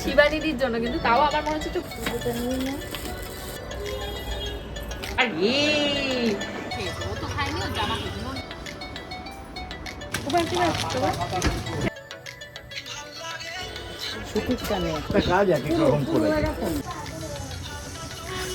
শিবানীদির জন্য কিন্তু তাও আমার মনে হচ্ছে একটু আর এই ও তো খায়নি ও জামা একটা কাজ আছে এক রকম করে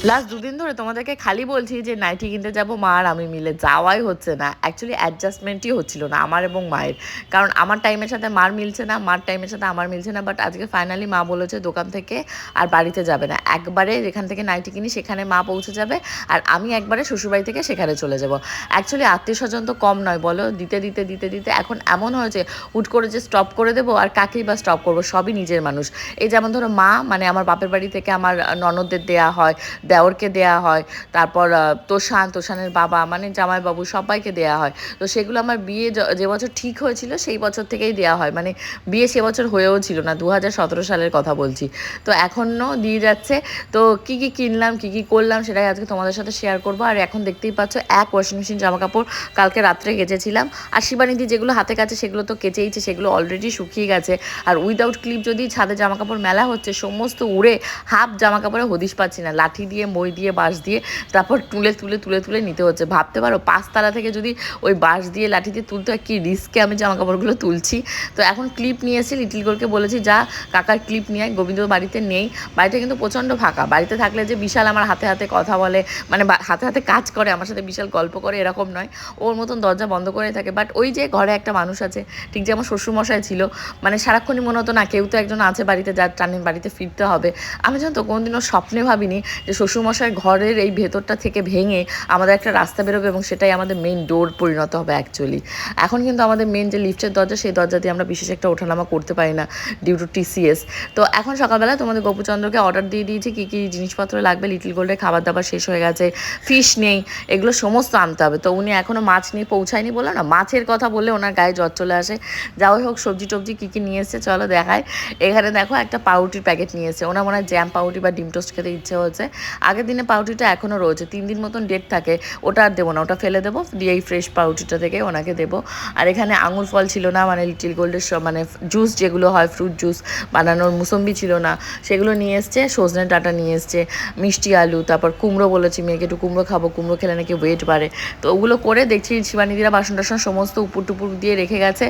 লাস্ট দুদিন ধরে তোমাদেরকে খালি বলছি যে নাইটি কিনতে যাব, মা আর আমি মিলে, যাওয়াই হচ্ছে না। অ্যাকচুয়ালি অ্যাডজাস্টমেন্টই হচ্ছিল না, আমার এবং মায়ের। কারণ আমার টাইমের সাথে মার মিলছে না, মার টাইমের সাথে আমার মিলছে না বাট আজকে ফাইনালি মা বলেছে দোকান থেকে আর বাড়িতে যাবে না। একবারে যেখান থেকে নাইটি কিনি, সেখানে মা পৌঁছে যাবে আর আমি একবারে শ্বশুরবাড়ি থেকে সেখানে চলে যাব। অ্যাকচুয়ালি আত্মীয় স্বজন তো কম নয়, বলো? দিতে দিতে দিতে দিতে এখন এমন হয়েছে, হুট করে যে স্টপ করে দেবো আর কাকেই বা স্টপ করব? সবই নিজের মানুষ। এই যেমন ধরো মা মানে আমার বাপের বাড়ি থেকে আমার ননদদের দেয়া হয় দেওরকে দেয়া হয়, তারপর তোষান, তোষানের বাবা মানে জামাইবাবু সবাইকে দেয়া হয়। তো সেগুলো আমার বিয়ে যে বছর ঠিক হয়েছিল সেই বছর থেকেই দেয়া হয়। মানে বিয়ে সে বছর হয়েও ছিল না দু হাজার সতেরো সালের কথা বলছি। তো এখনও দিয়ে যাচ্ছে। তো কি কি কিনলাম, কি কি করলাম সেটাই আজকে তোমাদের সাথে শেয়ার করব। আর এখন দেখতেই পাচ্ছ, এক ওয়াশিং মেশিন জামা কাপড় কালকে রাত্রে কেচেছিলাম। আর শিবানিদি যেগুলো হাতে কাছে সেগুলো তো কেচেইছে, সেগুলো অলরেডি শুকিয়ে গেছে। আর উইদাউট ক্লিপ যদি ছাদে জামা কাপড় মেলা হচ্ছে, সমস্ত উড়ে হাফ জামা কাপড়ে হদিশ পাচ্ছি না, লাঠি দিয়ে মই দিয়ে, বাঁশ দিয়ে, তারপর তুলে তুলে তুলে তুলে নিতে হচ্ছে। ভাবতে পারো, পাঁচতলা থেকে যদি ওই বাঁশ দিয়ে, লাঠি দিয়ে তুলতে হয়, কি রিস্কে আমি জামা কাপড়গুলো তুলছি? তো এখন ক্লিপ নিয়ে এসে লিটিল গোলকে বলেছি, যা, কাকার ক্লিপ নিয়ে গোবিন্দ বাড়িতে নেই। বাড়িটা কিন্তু প্রচণ্ড ফাঁকা। বাড়িতে থাকলে যে বিশাল আমার হাতে হাতে কথা বলে মানে হাতে হাতে কাজ করে, আমার সাথে বিশাল গল্প করে, এরকম নয়। ওর মতন দরজা বন্ধ করে থাকে। বাট ওই যে ঘরে একটা মানুষ আছে, ঠিক যে আমার শ্বশুরমশাই ছিল মানে সারাক্ষণই মনে হতো, না, কেউ তো একজন আছে বাড়িতে, যার টানে বাড়িতে ফিরতে হবে। আমি জানো তো, কোনোদিনও স্বপ্নে ভাবিনি যে শ্বশুরমশাই ঘরের এই ভেতরটা থেকে ভেঙে আমাদের একটা রাস্তা বেরোবে এবং সেটাই আমাদের মেইন ডোর পরিণত হবে অ্যাকচুয়ালি এখন কিন্তু আমাদের মেন যে লিফটের দরজা, সেই দরজা দিয়ে আমরা বিশেষ একটা ওঠানামা করতে পারি না ডিউ টু টিসিএস তো এখন সকালবেলা তোমাদের গোপুচন্দ্রকে অর্ডার দিয়ে দিয়েছি, কী কী জিনিসপত্র লাগবে লিটিল গোল্ডের খাবার দাবার শেষ হয়ে গেছে ফিশ নেই, এগুলো সমস্ত আনতে হবে। তো উনি এখনও মাছ নিয়ে পৌঁছায়নি বলল না, মাছের কথা বললে ওনার গায়ে জ্বর চলে আসে। যাই হোক, সবজি টবজি কী কী নিয়ে এসছে, চলো দেখায় এখানে দেখো একটা পাউরুটির প্যাকেট নিয়ে ওনার মনে হয় জ্যাম পাউরুটি বা ডিম টোস্ট খেতে ইচ্ছে হচ্ছে আগের দিনে পাউরুটিটা এখনও রয়েছে, তিন দিন মতন ডেট থাকে, ওটা আর দেবো না, ওটা ফেলে দেবো, দিয়ে এই ফ্রেশ পাউরুটিটা থেকে ওনাকে দেবো। আর এখানে আঙুর ফল ছিল না মানে লিটিল গোল্ডের মানে জুস যেগুলো হয় ফ্রুট জুস বানানোর মুসম্বি ছিল না, সেগুলো নিয়ে এসছে, সজনে ডাটা নিয়ে এসছে, মিষ্টি আলু, তারপর কুমড়ো বলেছি মেয়েকে, একটু কুমড়ো খাব, কুমড়ো খেলে নাকি ওয়েট বাড়ে। তো ওগুলো করে দেখছি শিবানিদিরা বাসন টাসন সমস্ত উপর টুপুর দিয়ে রেখে গেছে।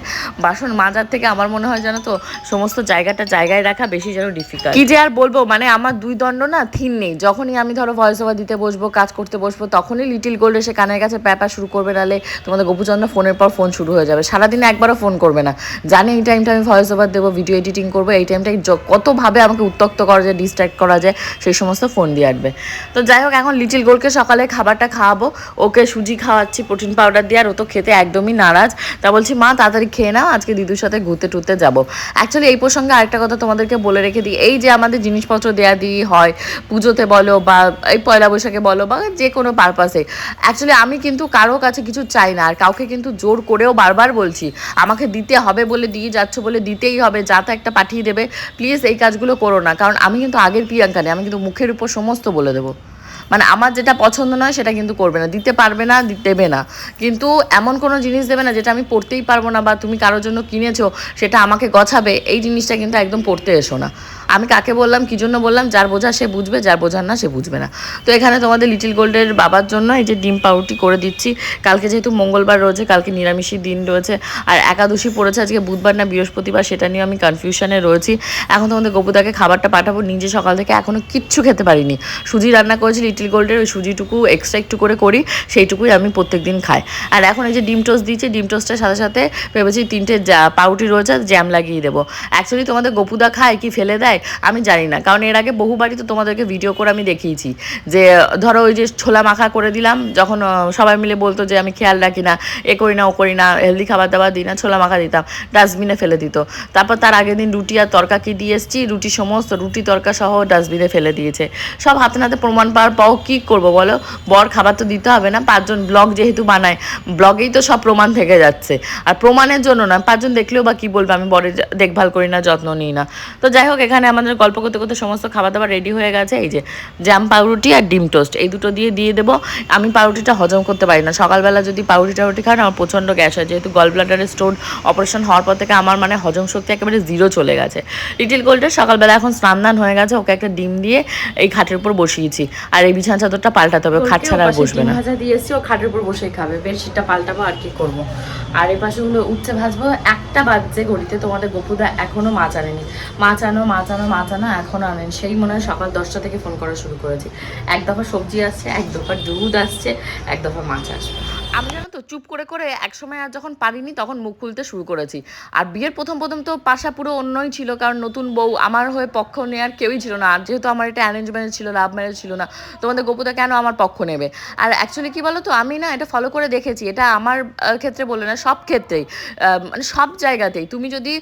বাসন মাজার থেকে আমার মনে হয় জানো তো, সমস্ত জায়গাটা জায়গায় রাখা বেশি যেন ডিফিকাল্ট কি যে আর বলব মানে আমার দুই দণ্ড না থিন নেই। যখনই আমি ধরো ভয়েস ওভার দিতে বসবো, কাজ করতে বসবো, তখনই লিটিল গোল্ড এসে কানের কাছে প্যাপা শুরু করবে, নাহলে তোমাদের গোপুচন্দ্র ফোনের পর ফোন শুরু হয়ে যাবে। সারাদিনে একবারও ফোন করবে না। জানি এই টাইমটা আমি ভয়েস ওভার দেবো ভিডিও এডিটিং করব, এই টাইমটা কতভাবে আমাকে উত্তক্ত করা যায় ডিস্ট্র্যাক্ট করা যায়, সেই সমস্ত ফোন দিয়ে আসবে তো যাই হোক, এখন লিটিল গোল্ডকে সকালে খাবারটা খাওয়াবো, ওকে সুজি খাওয়াচ্ছি প্রোটিন পাউডার দিয়ে, আর ও তো খেতে একদমই নারাজ। তা বলছি, মা, তাড়াতাড়ি খেয়ে নাও, আজকে দিদুর সাথে ঘুরতে টুরতে যাব। অ্যাকচুয়ালি এই প্রসঙ্গে আরেকটা কথা তোমাদেরকে বলে রেখে দিই, এই যে আমাদের জিনিসপত্র দেয়া দিই হয়, পুজোতে বলো বা এই পয়লা বৈশাখে বলো বা যে কোনো পারপাসে অ্যাকচুয়ালি আমি কিন্তু কারও কাছে কিছু চাই না, আর কাউকে কিন্তু জোর করেও বারবার বলছি, আমাকে দিতে হবে বলে দিয়ে যাচ্ছ বলে দিতেই হবে, যা তা একটা পাঠিয়ে দেবে প্লিজ এই কাজগুলো করো না। কারণ আমি কিন্তু আগের প্রিয়াঙ্কা নেই, আমি কিন্তু মুখের উপর সমস্ত বলে দেবো। মানে আমার যেটা পছন্দ নয় সেটা কিন্তু করবে না। দিতে পারবে না, দেবে না। কিন্তু এমন কোনো জিনিস দেবে না যেটা আমি পড়তেই পারব না বা তুমি কারোর জন্য কিনেছো, সেটা আমাকে গছাবে, এই জিনিসটা কিন্তু একদম পড়তে এসো না। আমি কাকে বললাম, কি জন্য বললাম, যার বোঝা সে বুঝবে, যার বোঝার না সে বুঝবে না। তো এখানে তোমাদের লিটিল গোল্ডের বাবার জন্য এই যে ডিম পাউরুটি করে দিচ্ছি। কালকে যেহেতু মঙ্গলবার রয়েছে, কালকে নিরামিষই দিন রয়েছে, আর একাদশী পড়েছে আজকে বুধবার না বৃহস্পতিবার, সেটা নিয়ে আমি কনফিউশনে রয়েছি। এখন তোমাদের গোপুদাকে খাবারটা পাঠাবো, নিজে সকাল থেকে এখনও কিচ্ছু খেতে পারিনি। সুজি রান্না করেছি লিটিল গোল্ডের ওই সুজিটুকু এক্সট্রা একটু করে করি, সেইটুকুই আমি প্রত্যেক দিন খাই। আর এখন এই যে ডিম টোস্ট দিয়েছি, ডিম টোস্টের সাথে সাথে ভেবেছি তিনটে পাউরুটি রয়েছে জ্যাম লাগিয়ে দেবো। অ্যাকচুয়ালি তোমাদের গোপুদা খায় কি ফেলে দেয়, আমি জানি না। কারণ এর আগে বহুবারই তো তোমাদেরকে ভিডিও করে আমি দেখিয়েছি যে, ধরো ওই যে ছোলা মাখা করে দিলাম, যখন সবাই মিলে বলতো যে আমি খেয়াল রাখি না, এ করি না, ও করি না হেলদি খাবার দাবার দিই না, ছোলা মাখা দিতাম ডাস্টবিনে ফেলে দিত। তারপর তার আগের দিন রুটি আর তরকা কি দিয়ে এসেছি, রুটি সমস্ত, রুটি, তরকা সহ ডাস্টবিনে ফেলে দিয়েছে। সব হাতে নাতে প্রমাণ পাওয়ার পর কি করব বলো? বর খাবার তো দিতে হবে না, পাঁচজন ব্লগ যেহেতু বানায়, ব্লগেই তো সব প্রমাণ থেকে যাচ্ছে। আর প্রমাণের জন্য না, পাঁচজন দেখলেও বা কি বলবে, আমি বরের দেখভাল করি না, যত্ন নিই না। তো যাই হোক, এখানে আমাদের গল্প করতে করতে সমস্ত খাবার দাবার রেডি হয়ে গেছে। এই যে জ্যাম পাউরুটি আর ডিম টোস্ট, এই দুটো দিয়ে দিয়ে দেবো। আমি পাউরুটিটা হজম করতে পারি না। সকালবেলা যদি পাউরুটি টাউরুটি খান, আমার প্রচণ্ড গ্যাস হয়। যেহেতু গল ব্লাডারের স্টোন অপারেশন হওয়ার পর থেকে আমার মানে হজম শক্তি একেবারে জিরো চলে গেছে। লিটিল গোল্ডের সকালবেলা এখন স্নান হয়ে গেছে, ওকে একটা ডিম দিয়ে এই খাটের উপর বসিয়েছি। আর এই বিছানা চাদরটা পাল্টাতে হবে খাট ছাড়া আর বসবে না। ভাজা দিয়েছি ও খাটের উপর বসেই খাবে। বেডশিটটা পাল্টাবো আর কি করব। আর এই পাশে হলো উচ্ছে ভাজবো একটা বাজছে ঘড়িতে তোমাদের গপুদা এখনও মাছ আনেনি মাছ আনো মাছ আনো মাছ আনো এখনও আনেন। সেই মনে হয় সকাল দশটা থেকে ফোন করা শুরু করেছি। এক দফা সবজি আসছে এক দফা দুধ আসছে এক দফা মাছ আসবে। আমি জানো তো, চুপ করে করে একসময় আর যখন পারিনি তখন মুখ খুলতে শুরু করেছি। আর বিয়ের প্রথম প্রথম তো পাশা পুরো অন্যই ছিল, কারণ নতুন বউ, আমার হয়ে পক্ষ নেওয়ার কেউই ছিল না। আর যেহেতু আমার এটা অ্যারেঞ্জ ম্যারেজ ছিল লাভ ম্যারেজ ছিল না, তোমাদের গোপুদা কেন আমার পক্ষ নেবে? আর অ্যাকচুয়ালি কি বলো তো আমি না এটা ফলো করে দেখেছি, এটা আমার ক্ষেত্রে বলে না, সব ক্ষেত্রেই। মানে সব জায়গাতেই। তুমি যদি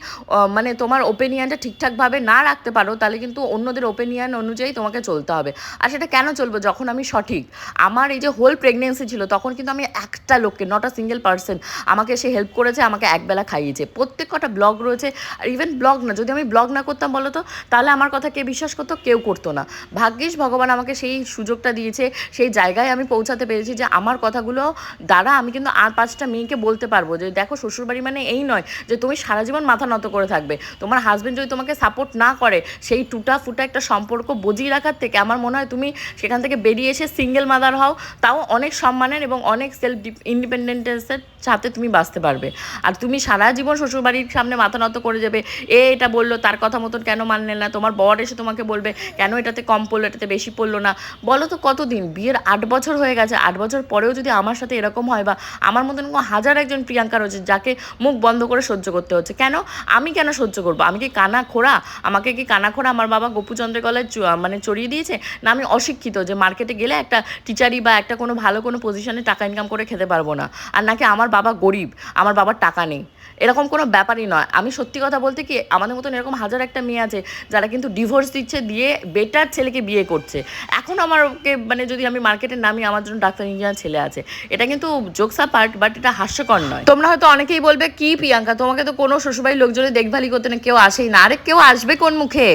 মানে তোমার ওপিনিয়নটা ঠিকঠাকভাবে না রাখতে পারো, তাহলে কিন্তু অন্যদের ওপিনিয়ন অনুযায়ী তোমাকে চলতে হবে। আর সেটা কেন চলবে, যখন আমি সঠিক? আমার এই যে হোল প্রেগনেন্সি ছিল, তখন কিন্তু আমি একটা লোককে নট আ সিঙ্গেল পার্সন আমাকে সে হেল্প করেছে, আমাকে একবেলা খাইয়েছে। প্রত্যেক কটা ব্লগ রয়েছে, আর ইভেন ব্লগ না, যদি আমি ব্লগ না করতাম বলো তো, তাহলে আমার কথা কে বিশ্বাস করতো, কেউ করতো না। ভাগ্যিস ভগবান আমাকে সেই সুযোগটা দিয়েছে, সেই জায়গায় আমি পৌঁছাতে পেরেছি যে আমার কথাগুলো দ্বারা আমি কিন্তু আর পাঁচটা মেয়েকে বলতে পারব যে, দেখো, শ্বশুরবাড়ি মানে এই নয় যে, তুমি সারা জীবন মাথা নত করে থাকবে। তোমার হাজবেন্ড যদি তোমাকে সাপোর্ট না করে, সেই টুটা ফুটা একটা সম্পর্ক বজিয়ে রাখার থেকে আমার মনে হয় তুমি সেখান থেকে বেরিয়ে এসে সিঙ্গেল মাদার হও, তাও অনেক সম্মানের এবং অনেক সেলফ ইন্ডিপেন্ডেন্সের সাথে তুমি বাঁচতে পারবে। আর তুমি সারা জীবন শ্বশুরবাড়ির সামনে মাথা নত করে যাবে, এ এটা বলল, তার কথা মতন কেন মানলে না, তোমার বর এসে তোমাকে বলবে, কেন এটাতে কম পড়ল, এটাতে বেশি পড়ল না? বলো তো কতদিন? বিয়ের আট বছর হয়ে গেছে, আট বছর পরেও যদি আমার সাথে এরকম হয় বা আমার মতন হাজার একজন প্রিয়াঙ্কা রয়েছে যাকে মুখ বন্ধ করে সহ্য করতে হচ্ছে, কেন? আমি কেন সহ্য করব? আমি কি কানা খোড়া? আমাকে কি কানা খোড়া আমার বাবা গোপুচন্দ্রের গলায় মানে চড়িয়ে দিয়েছে? না আমি অশিক্ষিত যে মার্কেটে গেলে একটা টিচারি বা একটা কোনো ভালো কোনো পজিশনে টাকা ইনকাম করে খেতে পারব না। আর নাকি আমার বাবা গরিব আমার বাবার টাকা নেই। এরকম কোনো ব্যাপারই নয়। আমি সত্যি কথা বলতে কি, আমাদের মতন এরকম হাজার একটা মেয়ে আছে, যারা কিন্তু ডিভোর্স দিচ্ছে দিয়ে বেটার ছেলেকে বিয়ে করছে। এখন আমার ওকে মানে যদি আমি মার্কেটে নামি, আমার জন্য ডাক্তার ইঞ্জিনিয়ার ছেলে আছে, এটা কিন্তু জোকসা পার্ট বাট এটা হাস্যকর নয়। তোমরা হয়তো অনেকেই বলবে, কি প্রিয়াঙ্কা, তোমাকে তো কোনো শ্বশুরবাড়ির লোকজনের দেখভালই করতে না, কেউ আসেই না। আরে, কেউ আসবে কোন মুখে?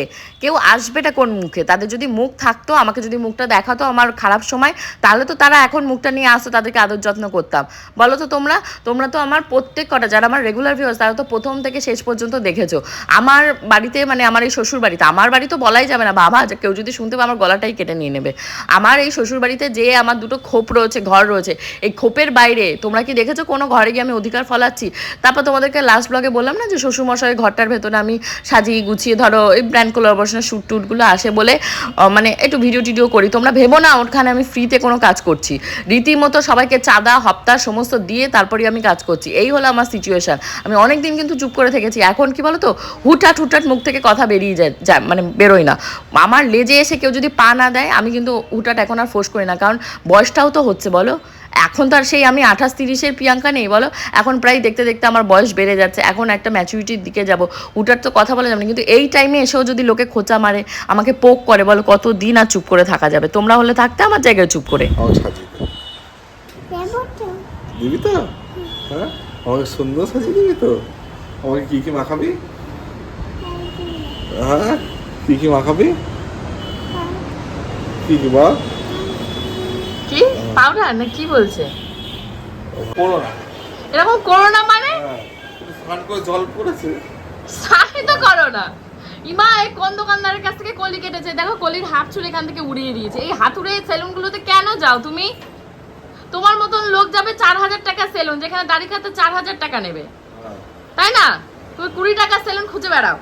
কেউ আসবেটা কোন মুখে? তাদের যদি মুখ থাকতো, আমাকে যদি মুখটা দেখাতো আমার খারাপ সময়, তাহলে তো তারা এখন মুখটা নিয়ে আসতো, তাদেরকে আদর যত্ন করতাম। বলো তো তোমরা তোমরা তো আমার প্রত্যেক কটা, যারা আমার রেগুলার ভিউয়ার্স তারা তো প্রথম থেকে শেষ পর্যন্ত দেখেছ। আমার বাড়িতে মানে আমার এই শ্বশুর বাড়িতে, আমার বাড়ি তো বলাই যাবে না, বাবা কেউ যদি শুনতে আমার গলাটাই কেটে নিয়ে নেবে। আমার এই শ্বশুর বাড়িতে যে আমার দুটো খোপ রয়েছে, ঘর রয়েছে, এই খোপের বাইরে, তোমরা কি দেখেছ? কোনো ঘরে গিয়ে আমি অধিকার ফলাচ্ছি? তারপর তোমাদেরকে লাস্ট ব্লগে বললাম না যে, শ্বশুরমশাই ঘরটার ভেতরে আমি সাজিয়ে গুছিয়ে, ধরো, এই ব্র্যান্ড কোলাবোরেশনের শ্যুট টুটগুলো আসে বলে মানে একটু ভিডিও টিডিও করি। তোমরা ভেবো না, ওখানে আমি ফ্রিতে কোনো কাজ করছি। রীতিমতো সবাইকে চাঁদা, হপ্তা, সমস্ত দিয়ে তারপরে আমি কাজ করছি। এই হলো আমার সিচুয়েশন আমি অনেক দিন কিন্তু চুপ করে থেকেছি। এখন কি বলো তো হুটহাট হুটহাট মুখ থেকে কথা বেরিয়ে যায় যায় মানে বেরোয় না। আমার লেজে এসে কেউ যদি পা না দেয় আমি কিন্তু হুটহাট এখন আর ফোর্স করি না। কারণ বয়সটাও তো হচ্ছে বলো? এখন তো আর সেই আমি আঠাশ তিরিশের প্রিয়াঙ্কা নেই বলো? এখন প্রায় দেখতে দেখতে আমার বয়স বেড়ে যাচ্ছে। এখন একটা ম্যাচুরিটির দিকে যাব। উটার তো কথা বলা যাবে না। কিন্তু এই টাইমে এসেও যদি লোকে খোঁচা মারে আমাকে পোক করে বলো? কত দিন আর চুপ করে থাকা যাবে? তোমরা হলে থাকতে আমার জায়গায় চুপ করে। দিবি তো হ্যাঁ? আমাকে সুন্দর সাজিয়ে দিবি তো? আমাকে কি কি মাখাবি? হ্যাঁ? কি কি মাখাবি? কি কি বল? কি? পাউডার না কি বলছে? করো এরকম করো না মানে? হ্যাঁ। স্নান করে জল পড়েছে। সাথে তো করো না ইমা এই কোন দোকানদারের কাছ থেকে কলি কেটেছে? দেখো কলির হাত চুল এখান থেকে উড়িয়ে দিয়েছে। এই হাতুড়ে সেলুনগুলোতে কেন যাও তুমি? তোমার মতন লোক যাবে চার হাজার টাকা সেলুন যেখানে দাড়ি কাটতে চার হাজার টাকা নেবে। তাই না? তুমি কুড়ি টাকা সেলুন খুঁজে বেড়াও।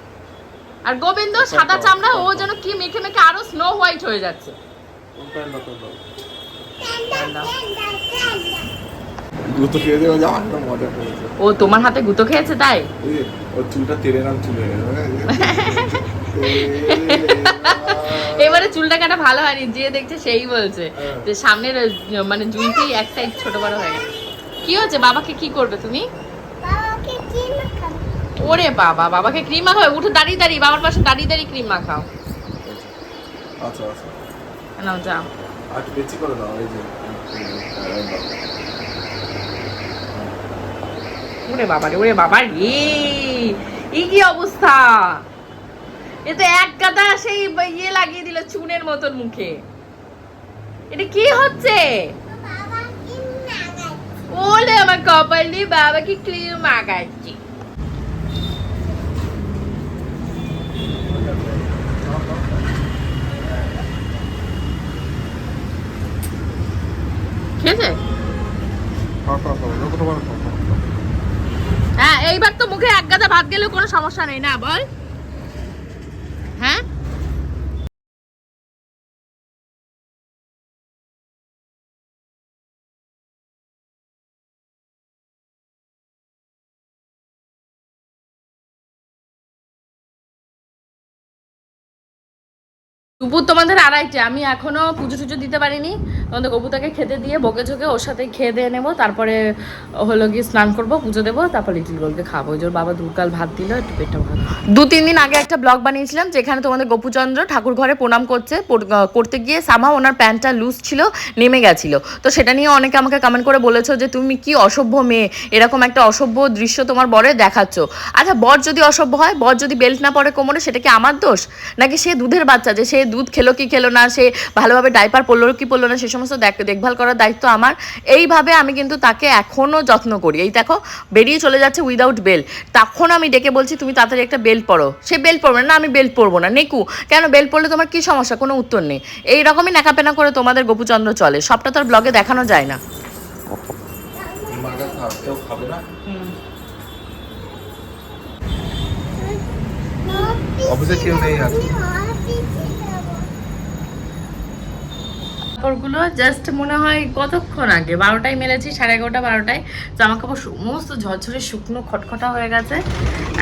আর গোবিন্দ সাদা চামড়া ও যেন কি মেখে মেখে আরও স্নো হোয়াইট হয়ে যাচ্ছে? গুতো খেয়ে যা মজা করেছে। ও তোমার হাতে গুতো খেয়েছে তাই? ওর চুলটা তেলে নাম চুলে এবারে চুলটা কাটা ভালো হয়নি যে দেখছে সেই বলছে হ্যাঁ। যে সামনের মানে জুইটি এক সাইড ছোট বড় হয়ে গেছে। কি হচ্ছে বাবাকে কি করবে তুমি? ওরে বাবা বাবাকে ক্রিম মাখাও? উঠে দাঁড়িয়ে দাঁড়িয়ে বাবার পাশে দাঁড়িয়ে দাঁড়িয়ে ক্রিম মাখাও। আচ্ছা আচ্ছা। নাও যাও। আর বেশি করে দাও এই যে ওরে বাবা রে ওরে বাবা রে এই কি অবস্থা? এ তো এক গাদা সেই ইয়ে লাগিয়ে দিল চুনের মতন মুখে। এটা কি হচ্ছে? ওলে আমার কপালি, বাবাকে ক্রিম মাগাচ্ছি। খেয়েছে। হ্যাঁ এইবার তো মুখে এক গাদা ভাত গেলেও কোনো সমস্যা নেই, না বল? দুপুর তোমাদের আড়াইটে। আমি এখনও পুজো টুজো দিতে পারিনি। তোমাদের কবুতাকে খেতে দিয়ে বকে ঝোকে ওর সাথে খেয়ে দিয়ে নেব। তারপরে হলো গিয়ে স্নান করব, পুজো দেবো, তারপর লিটিল গোলকে খাব। ওই জন্য বাবা দুকাল ভাত দিল, একটু পেটটা ভাত দু, তিন দিন আগে একটা ব্লগ বানিয়েছিলাম, যেখানে তোমাদের গোপুচন্দ্র ঠাকুর ঘরে প্রণাম করছে করতে গিয়ে সামা ওনার প্যান্টটা লুজ ছিল, নেমে গেছিল। তো সেটা নিয়ে অনেকে আমাকে কমেন্ট করে বলেছ যে, তুমি কি অসভ্য মেয়ে? এরকম একটা অসভ্য দৃশ্য তোমার বরে দেখাচ্ছ। আচ্ছা বর যদি অসভ্য হয়, বর যদি বেল্ট না পরে কোমরে, সেটা কি আমার দোষ? নাকি সে দুধের বাচ্চা, যে সে দুধ খেলো কি খেলো না সে ভালোভাবে ডাইপার পরলো কি পরলো না সে সমস্ত দেখ- দেখভাল করার দায়িত্ব আমার। এইভাবে আমি কিন্তু তাকে এখনও যত্ন করি। এই দেখো বেরিয়ে চলে যাচ্ছে উইদাউট বেল তখন আমি ডেকে বলছি তুমি তাড়াতাড়ি একটা বেল্ট পরো। সে বেল্ট পরবে না আমি বেল্ট পরবো না। নেকু কেন বেল্ট পরলে তোমার কি সমস্যা? কোনো উত্তর নেই। এই রকমই নেকাপেনা করে তোমাদের গোপুচন্দ্র চলে। সবটা তো আর ব্লগে দেখানো যায় না। মার্গার কেউ না অফিসে কেউ নেই আজকে কাপড়গুলো জাস্ট মনে হয় কতক্ষণ আগে? বারোটায় মেলেছি, সাড়ে এগারোটা বারোটায়। জামা কাপড় সমস্ত ঝরঝরে শুকনো, খটখটা হয়ে গেছে।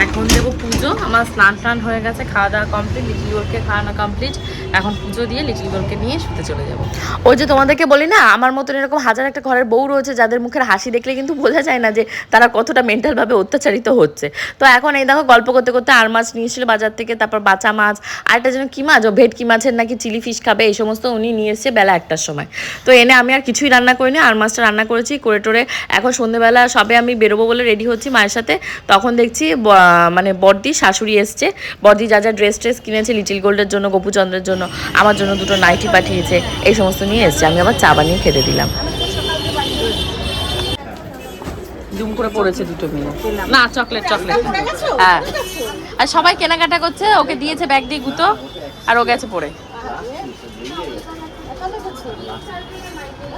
এখন দেবো পুজো, আমার স্নান টান হয়ে গেছে, খাওয়া দাওয়া কমপ্লিট লিটিল গোলকে খাওয়ানো কমপ্লিট এখন পুজো দিয়ে লিটিল গোলকে নিয়ে শুতে চলে যাব। ওই যে তোমাদেরকে বলি না, আমার মতন এরকম হাজার একটা ঘরের বউ রয়েছে, যাদের মুখের হাসি দেখলে কিন্তু বোঝা যায় না যে তারা কতটা মেন্টালভাবে অত্যাচারিত হচ্ছে। তো এখন এই দেখো গল্প করতে করতে আর মাছ নিয়েছিল বাজার থেকে, তারপর বাঁচা মাছ আর একটা যেন কি মাছ, ও ভেটকি মাছের নাকি চিলি ফিশ খাবে, এই সমস্ত উনি নিয়ে এসছে বেলা একটার সময়। তো এনে আমি আর কিছুই রান্না করিনি আর মাছটা রান্না করেছি করে টোরে। এখন সন্ধেবেলা সবে আমি বেরোবো বলে রেডি হচ্ছি মায়ের সাথে। তখন দেখছি মানে বর্দি শাশুড়ি এসছে। বর্দি যা যা ড্রেস ট্রেস কিনেছে লিটিল গোল্ডের জন্য গোপুচন্দ্রের জন্য আমার জন্য দুটো নাইটি পাঠিয়েছে। এই সমস্ত নিয়ে এসছে। আমি আবার চা বানিয়ে খেতে দিলাম। জুম করে পড়েছে দুটো মিলে না চকলেট চকলেট হ্যাঁ। আর সবাই কেনাকাটা করছে ওকে দিয়েছে ব্যাগ দিয়ে গুতো আর ও গেছে পড়ে। Ik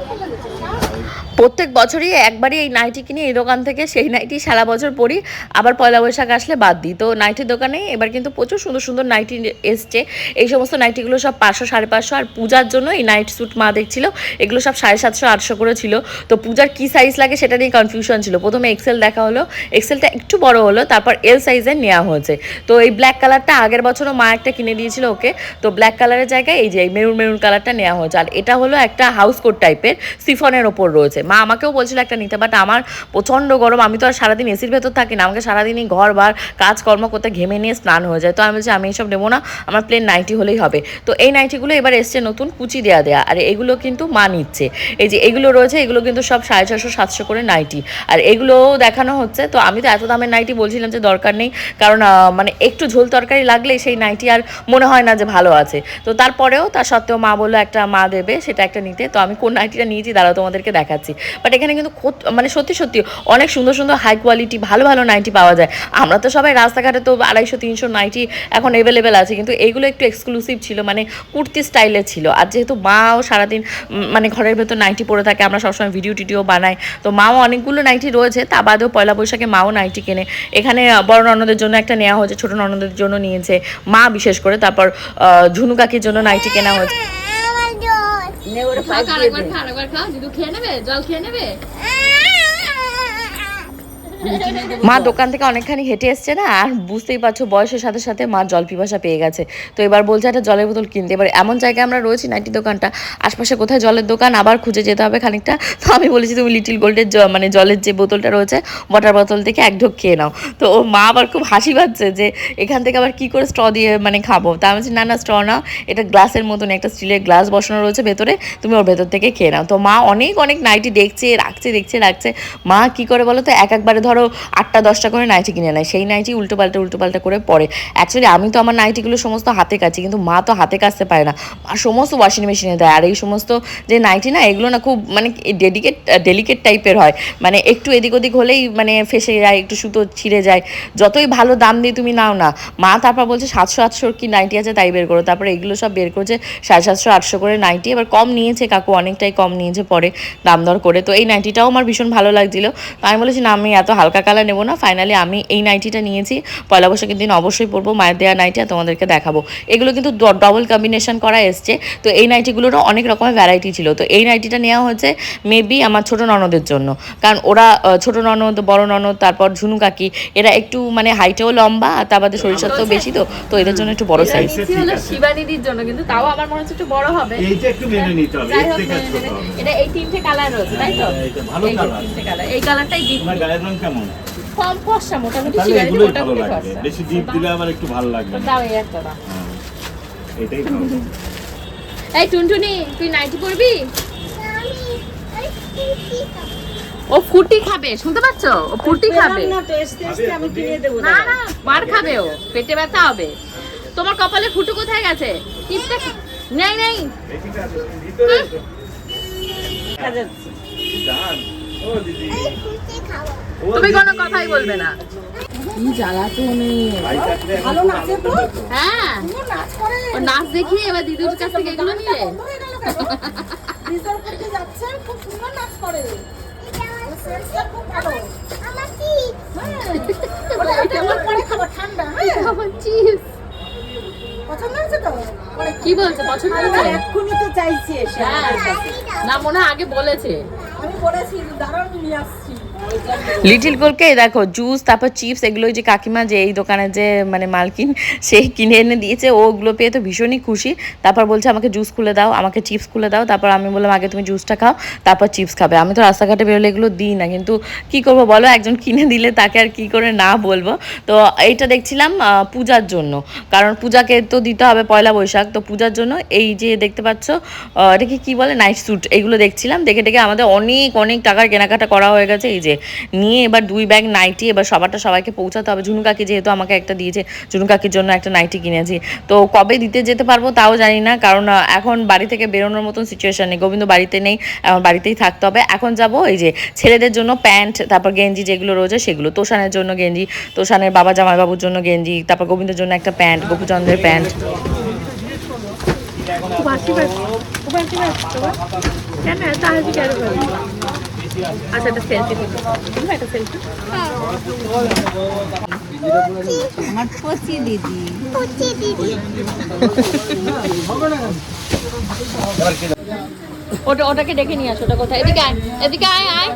heb een lekker. প্রত্যেক বছরই একবারই এই নাইটি কিনি, এই দোকান থেকে সেই নাইটি সারা বছর পরি। আবার পয়লা বৈশাখ আসলে বাদ দিই। তো নাইটির দোকানে এবার কিন্তু প্রচুর সুন্দর সুন্দর নাইটি এসছে। এই সমস্ত নাইটিগুলো সব পাঁচশো, সাড়ে পাঁচশো আর পূজার জন্য এই নাইট স্যুট মা দেখছিল। এগুলো সব সাড়ে সাতশো, আটশো করে ছিল। তো পূজার কী সাইজ লাগে সেটা নিয়ে কনফিউশন ছিল। প্রথমে এক্সেল দেখা হলো। এক্সেলটা একটু বড় হলো, তারপর এল সাইজে নেওয়া হয়েছে। তো এই ব্ল্যাক কালারটা আগের বছরও মা একটা কিনে দিয়েছিল ওকে। তো ব্ল্যাক কালারের জায়গায় এই যে এই মেরুন মেরুন কালারটা নেওয়া হয়েছে। আর এটা হলো একটা হাউস কোট টাইপের সিফনের ওপর রয়েছে। মা আমাকেও বলছিল একটা নিতে বাট আমার প্রচণ্ড গরম, আমি তো আর সারাদিন এসির ভেতর থাকি না, আমাকে সারাদিনই ঘর বার, কাজকর্ম করতে ঘেমে নিয়ে স্নান হয়ে যায়। তো আমি বলছি, আমি এইসব নেব না, আমার প্লেন নাইটি হলেই হবে। তো এই নাইটিগুলো এবার এসছে নতুন কুচি দেয়া দেয়া, আর এগুলো কিন্তু মা নিচ্ছে। এই যে এগুলো রয়েছে, এগুলো কিন্তু সব সাড়ে ছশো সাতশো করে নাইটি আর এগুলোও দেখানো হচ্ছে, তো আমি তো এত দামের নাইটি বলছিলাম যে দরকার নেই, কারণ মানে একটু ঝোল তরকারি লাগলে সেই নাইটি আর মনে হয় না যে ভালো আছে। তো তারপরেও তার সত্ত্বেও মা বলল, একটা মা দেবে, সেটা একটা নিতে। তো আমি কোন নাইটিটা নিয়েছি, দাঁড়াও তোমাদেরকে দেখাচ্ছি। বাট এখানে কিন্তু মানে সত্যি সত্যি অনেক সুন্দর সুন্দর হাই কোয়ালিটি ভালো ভালো নাইটি পাওয়া যায়। আমরা তো সবাই রাস্তাঘাটে তো আড়াইশো তিনশো নাইটি এখন অ্যাভেলেবেল আছে। কিন্তু এইগুলো একটু এক্সক্লুসিভ ছিল মানে কুর্তি স্টাইলের ছিল। আর যেহেতু মাও সারাদিন মানে ঘরের ভেতর নাইটি পরে থাকে আমরা সবসময় ভিডিও টিডিও বানাই। তো মাও অনেকগুলো নাইটি রয়েছে তা বাদেও পয়লা বৈশাখে মাও নাইটি কেনে। এখানে বড় ননদের জন্য একটা নেওয়া হয়েছে ছোট ননদের জন্য নিয়েছে। মা বিশেষ করে তারপর আহ, ঝুনু কাকির জন্য নাইটি কেনা হয়েছে। খাও আরেকবার খাও আরেকবার খাও যদি খেয়ে নেবে জল খেয়ে নেবে। মা দোকান থেকে অনেকখানি হেঁটে এসছে না, আর বুঝতেই পারছ বয়সের সাথে সাথে মা জল পিপাসা পেয়ে গেছে। তো এবার বলছে একটা জলের বোতল কিনতে। এবার এমন জায়গায় আমরা রয়েছি নাইটি দোকানটা, আশপাশে কোথায় জলের দোকান, আবার খুঁজে যেতে হবে খানিকটা। তো আমি বলেছি, তুমি লিটিল গোল্ডের মানে জলের যে বোতলটা রয়েছে ওয়াটার বোতল থেকে এক ঢোক খেয়ে নাও। তো ওর মা আবার খুব হাসি পাচ্ছে যে, এখান থেকে আবার কি করে স্ট্র দিয়ে মানে খাব? তা আমি না না স্ট্র নাও এটা গ্লাসের মতন, একটা স্টিলের গ্লাস বসানো রয়েছে ভেতরে, তুমি ওর ভেতর থেকে খেয়ে নাও। তো মা অনেক অনেক নাইটি দেখছে, রাখছে দেখছে, রাখছে। মা কি করে বলো তো এক একবারে ধরো আটটা, দশটা করে নাইটি কিনে নেয়। সেই নাইটি উল্টো পাল্টা উল্টো পাল্টা করে পরে। অ্যাকচুয়ালি আমি তো আমার নাইটিগুলো সমস্ত হাতে কাছি কিন্তু মা তো হাতে কাচতে পারে না। মা সমস্ত ওয়াশিং মেশিনে দেয়। আর এই সমস্ত যে নাইটি না, এগুলো না খুব মানে ডেডিকেট ডেলিকেট টাইপের হয়। মানে একটু এদিক ওদিক হলেই মানে ফেসে যায়, একটু সুতো ছিঁড়ে যায়। যতই ভালো দাম দিয়ে তুমি নাও না, মা তারপর বলছে, সাতশো আটশোর কি নাইটি আছে তাই বের করো। তারপরে এগুলো সব বের করছে, সাড়ে সাতশো, আটশো করে নাইটি এবার কম নিয়েছে কাকু, অনেকটাই কম নিয়েছে পরে দাম দর করে। তো এই নাইটিটাও আমার ভীষণ ভালো লাগছিল। তো আমি বলেছি, না, আমি এত হালকা কালার নেব না। ফাইনালি আমি এই নাইটিটা নিয়েছি। পয়লা বৈশাখের দিন অবশ্যই পরবো। মায়ের দেওয়া নাইটি আর তোমাদেরকে দেখাবো। এগুলো কিন্তু ডবল কম্বিনেশন করা এসছে। তো এই নাইটিগুলোরও অনেক রকমের ভ্যারাইটি ছিল। তো এই নাইটিটা নেওয়া হয়েছে মেবি আমার ছোট ননদের জন্য। কারণ ওরা ছোট ননদ বড় ননদ তারপর ঝুনু কাকি এরা একটু মানে হাইটেও লম্বা আর তার বাদে শরীর স্বাস্থ্য বেশি তো। তো এদের জন্য একটু বড় সাইজ হলো শিবানিদির জন্য কিন্তু তাও আমার মনে হচ্ছে একটু বড় হবে। এইটা একটু মেনে নিতে হবে। এটা এই তিনটে কালার রয়েছে তাই তো? হ্যাঁ, ভালো এই তিনটে কালার এই কালারটাই রং কেমন? কম ফর্সা মোটামুটি তাহলে এগুলোই ভালো মোটামুটি লাগবে। ফর্সা বেশি ডিপ দিলে আবার একটু ভালো লাগবে না। দাও এই একটা দাও হ্যাঁ, এটাই ভালো এই টুনটুনি তুই নাইটি পরবি? ও ফুটি খাবে শুনতে পাচ্ছ? ও ফুটি খাবে। না না মার খাবে ও। পেটে ব্যথা হবে। তোমার কপালে ফুটু কোথায় গেছে? টিপটা নেই নেই। তুমি কোনো কথাই বলবে না। ভালো নাচে তো? হ্যাঁ। ও নাচ দেখিয়ে এবার দিদির কাছ থেকে এগুলো নিলে। আমার চিপস। কি বলছে পছন্দ হয়েছে? এক্ষুনি তো চাইছি হ্যাঁ। না মনে হয় আগে বলেছে। আমি বলেছি দাঁড়াও নিয়ে আসছি। লিটিল গোলকে, দেখো জুস তারপর চিপস এগুলো যে কাকিমা যে এই দোকানে যে মানে মালকিন, সে কিনে এনে দিয়েছে ওগুলো পেয়ে তো ভীষণই খুশি। তারপর বলছে, আমাকে জুস খুলে দাও, আমাকে চিপস খুলে দাও। তারপর আমি বললাম, আগে তুমি জুসটা খাও, তারপর চিপস খাবে। আমি তো রাস্তাঘাটে বেরোলে এগুলো দিই না, কিন্তু কি করব বলো, একজন কিনে দিলে তাকে আর কি করে না বলব। তো এইটা দেখছিলাম পূজার জন্য। কারণ পূজাকে তো দিতে হবে পয়লা বৈশাখ, তো পূজার জন্য এই যে দেখতে পাচ্ছ এটাকে কি বলে নাইট স্যুট এগুলো দেখছিলাম। দেখে দেখে আমাদের অনেক অনেক টাকার কেনাকাটা করা হয়ে গেছে। এই যে নিয়ে এবার দুই ব্যাগ নাইটি এবার সবারটা সবাইকে পৌঁছাতে হবে। ঝুনু কাকি যেহেতু আমাকে একটা দিয়েছে, ঝুনু কাকির জন্য একটা নাইটি কিনেছি। তো কবে দিতে যেতে পারব তাও জানি না, কারণ এখন বাড়ি থেকে বেরোনোর মতন সিচুয়েশান নেই। গোবিন্দ বাড়িতে নেই, এখন বাড়িতেই থাকতে হবে। এখন যাব এই যে ছেলেদের জন্য প্যান্ট তারপর গেঞ্জি যেগুলো রয়েছে সেগুলো। তোষানের জন্য গেঞ্জি, তোষানের বাবা জামাইবাবুর জন্য গেঞ্জি, তারপর গোবিন্দের জন্য একটা প্যান্ট গোপুচন্দ্রের প্যান্ট কেন আচ্ছা একটা সেলফি একটা সেলফি আমার পচি দিদি। ওটা ওটাকে ডেকে নিয়ে আসো ওটা কোথায়? এদিকে আয় এদিকে আয় আয়।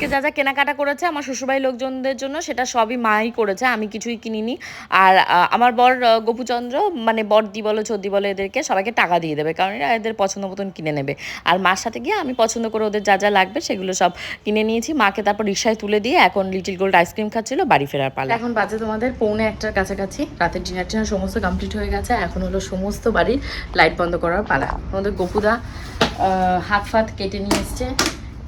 আজকে যা যা কেনাকাটা করেছে আমার শ্বশুরবাড়ির লোকজনদের জন্য, সেটা সবই মাই করেছে, আমি কিছুই কিনিনি। আর আমার বর গোপুচন্দ্র মানে বর দি বলো, চদ্দি বলো, এদেরকে সবাইকে টাকা দিয়ে দেবে, কারণ এরা এদের পছন্দ মতন কিনে নেবে। আর মার সাথে গিয়ে আমি পছন্দ করে ওদের যা যা লাগবে, সেগুলো সব কিনে নিয়েছি। মাকে তারপর রিক্সায় তুলে দিয়ে এখন লিটিল গোল্ড আইসক্রিম খাচ্ছিল, বাড়ি ফেরার পালা। এখন বাজে তোমাদের পৌনে একটার কাছাকাছি, রাতের ডিনার টিনার সমস্ত কমপ্লিট হয়ে গেছে, এখন হলো সমস্ত বাড়ির লাইট বন্ধ করার পালা। আমাদের গোপুদা হাত ফাত কেটে নিয়ে এসছে।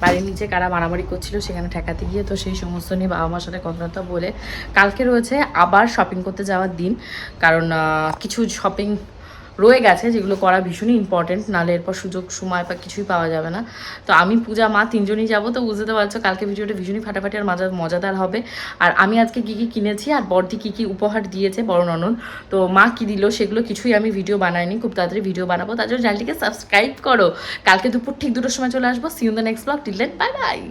বাড়ির নিচে কারা মারামারি করছিল সেখানে ঠেকাতে গিয়ে তো সেই সমস্ত নিয়ে বাবা মার সাথে কথাবার্তা বলে কালকে রয়েছে আবার শপিং করতে যাওয়ার দিন। কারণ কিছু শপিং রয়ে গেছে, যেগুলো করা ভীষণই ইম্পর্টেন্ট নাহলে এরপর সুযোগ, সময় বা কিছুই পাওয়া যাবে না। তো আমি পূজা, মা তিনজনই যাব, তো বুঝতে পারছ, কালকে ভিডিওটা ভীষণই ফাটাফাটি আর মজা মজাদার হবে। আর আমি আজকে কী কী কিনেছি, আর বড়দি কী কী উপহার দিয়েছে, বড় ননন তো মা কী দিল, সেগুলো কিছুই আমি ভিডিও বানাইনি, খুব তাড়াতাড়ি ভিডিও বানাবো। তার জন্য চ্যানেলটিকে সাবস্ক্রাইব করো। কালকে দুপুর ঠিক দুটোর সময় চলে আসব। See you in the next blog till bye bye